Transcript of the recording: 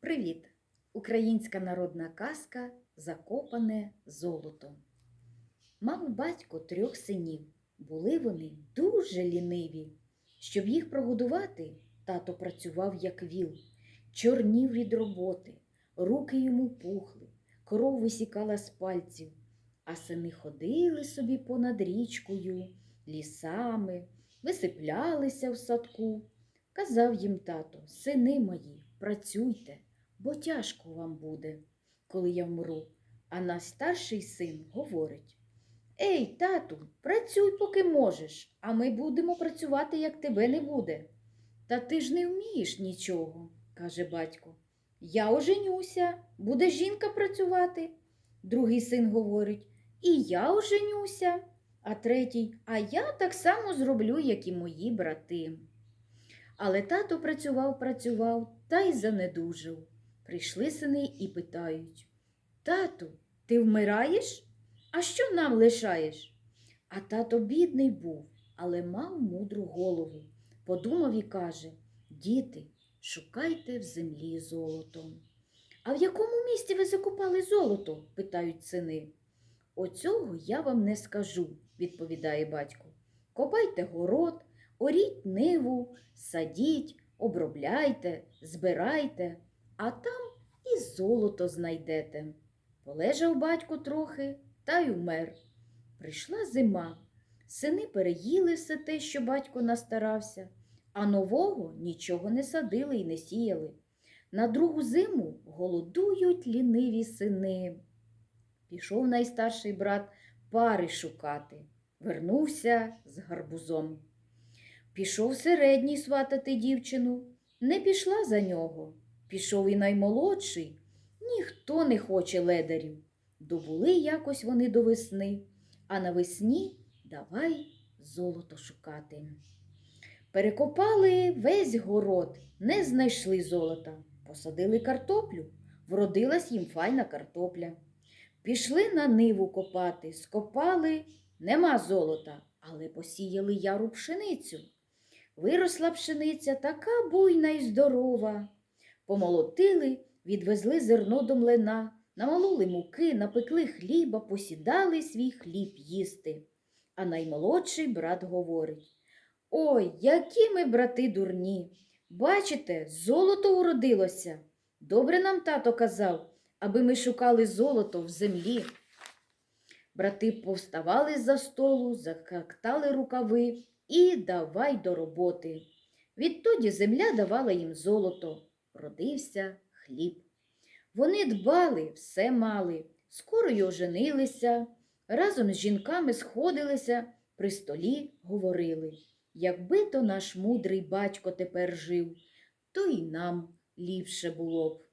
Привіт! Українська народна казка Закопане золото. Мав батько трьох синів. Були вони дуже ліниві. Щоб їх прогодувати, тато працював як віл, чорнів від роботи, руки йому пухли, кров висікала з пальців, а сини ходили собі понад річкою, лісами, висиплялися в садку. Казав їм тато, сини мої, працюйте, бо тяжко вам буде, коли я вмру. А найстарший син говорить Ей, тату, працюй, поки можеш, а ми будемо працювати, як тебе не буде. Та ти ж не вмієш нічого, каже батько. Я оженюся, буде жінка працювати. Другий син говорить, і я оженюся, а третій, а я так само зроблю, як і мої брати. Але тато працював, працював та й занедужив. Прийшли сини і питають Тату, ти вмираєш? А що нам лишаєш? А тато бідний був, але мав мудру голову. Подумав і каже Діти, шукайте в землі золото. А в якому місті ви закопали золото? питають сини. Оцього я вам не скажу, відповідає батько. Копайте город, оріть ниву, садіть, обробляйте, збирайте, а там і золото знайдете. Полежав батько трохи та й умер. Прийшла зима. Сини переїли все те, що батько настарався, а нового нічого не садили і не сіяли. На другу зиму голодують ліниві сини. Пішов найстарший брат пари шукати, вернувся з гарбузом. Пішов середній сватати дівчину, не пішла за нього. Пішов і наймолодший, ніхто не хоче ледарів. Добули якось вони до весни, а навесні давай золото шукати. Перекопали весь город, не знайшли золота, посадили картоплю, вродилась їм файна картопля. Пішли на ниву копати, скопали, нема золота, але посіяли яру пшеницю. Виросла пшениця така буйна і здорова. Помолотили, відвезли зерно до млина, намололи муки, напекли хліба, посідали свій хліб їсти. А наймолодший брат говорить Ой, які ми, брати, дурні. Бачите, золото уродилося. Добре нам тато казав, аби ми шукали золото в землі. Брати повставали за столу, закактали рукави і давай до роботи. Відтоді земля давала їм золото, родився хліб. Вони дбали, все мали, скоро й оженилися, разом з жінками сходилися, при столі говорили. Якби то наш мудрий батько тепер жив, то й нам ліпше було б.